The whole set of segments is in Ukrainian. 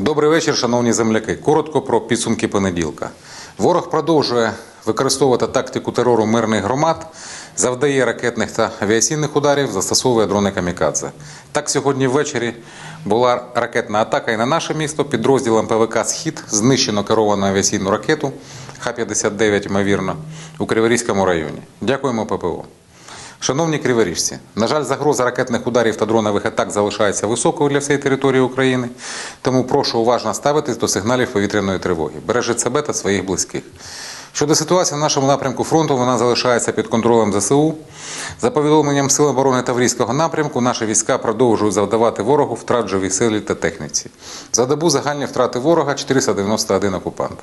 Добрий вечір, шановні земляки. Коротко про підсумки понеділка. Ворог продовжує використовувати тактику терору мирних громад, завдає ракетних та авіаційних ударів, застосовує дрони камікадзе. Так, сьогодні ввечері була ракетна атака і на наше місто. Підрозділом ПВК Схід знищено керовану авіаційну ракету Х-59, ймовірно, у Криворізькому районі. Дякуємо ППО. Шановні криворіжці, на жаль, загроза ракетних ударів та дронових атак залишається високою для всієї території України, тому прошу уважно ставитись до сигналів повітряної тривоги. Бережіть себе та своїх близьких. Щодо ситуації на нашому напрямку фронту, вона залишається під контролем ЗСУ. За повідомленням Сил оборони Таврійського напрямку, наші війська продовжують завдавати ворогу втрат живій силі та техніці. За добу загальні втрати ворога 491 окупант.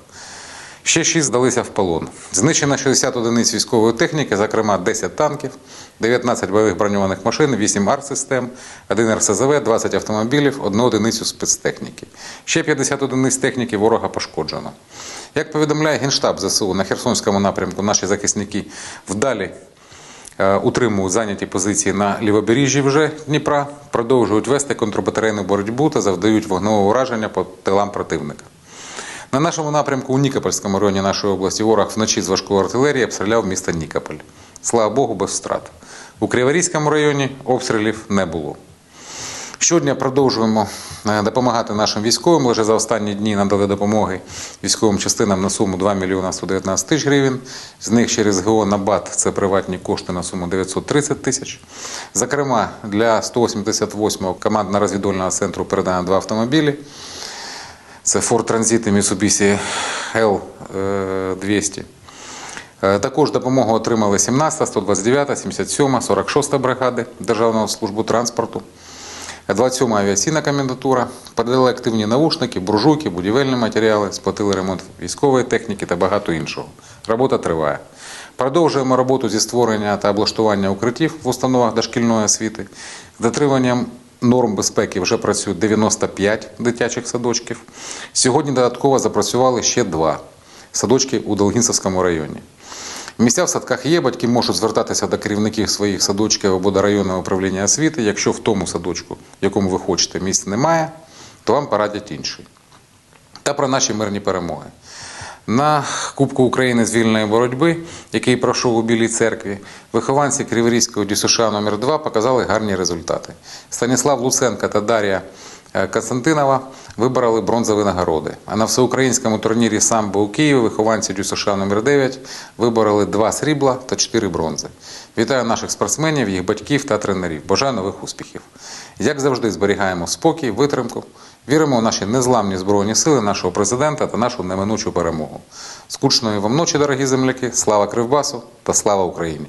Ще 6 здалися в полон. Знищено 60 одиниць військової техніки, зокрема 10 танків, 19 бойових броньованих машин, 8 артсистем, 1 РСЗВ, 20 автомобілів, 1 одиницю спецтехніки. Ще 50 одиниць техніки ворога пошкоджено. Як повідомляє Генштаб ЗСУ, на Херсонському напрямку наші захисники вдалі е, утримують зайняті позиції на лівобережжі вже Дніпра, продовжують вести контрбатарейну боротьбу та завдають вогневого ураження по тилам противника. На нашому напрямку у Нікопольському районі нашої області ворог вночі з важкої артилерії обстріляв місто Нікополь. Слава Богу, без втрат. У Криворізькому районі обстрілів не було. Щодня продовжуємо е, допомагати нашим військовим. Лише за останні дні надали допомоги військовим частинам на суму 2 мільйона 119 тисяч гривень. З них через ГО на БАТ це приватні кошти на суму 930 тисяч. Зокрема, для 188-го командно-розвідувального центру передано два автомобілі. Це Ford Transit і Mitsubishi L200. Е, Також допомогу отримали 17, 129, 77, 46 бригади Державного службу транспорту, 27 авіаційна комендатура, передали активні навушники, буржуйки, будівельні матеріали, сплатили ремонт військової техніки та багато іншого. Робота триває. Продовжуємо роботу зі створення та облаштування укриттів в установах дошкільної освіти. З дотриманням норм безпеки вже працюють 95 дитячих садочків. Сьогодні додатково запрацювали ще два садочки у Долгінцевському районі. Місця в садках є, батьки можуть звертатися до керівників своїх садочків або до районного управління освіти. Якщо в тому садочку, якому ви хочете, місць немає, то вам порадять інший. Та про наші мирні перемоги. На Кубку України з вільної боротьби, який пройшов у Білій церкві, вихованці Криворізького ДЮСШ номер 2 показали гарні результати. Станіслав Луценко та Дар'я е, Константинова вибрали бронзові нагороди. А на всеукраїнському турнірі самбо у Києві вихованці ДЮСШ номер 9 вибороли два срібла та чотири бронзи. Вітаю наших спортсменів, їх батьків та тренерів. Бажаю нових успіхів. Як завжди, зберігаємо спокій, витримку. Віримо у наші незламні збройні сили, нашого президента та нашу неминучу перемогу. Скучної вам ночі, дорогі земляки! Слава Кривбасу та слава Україні!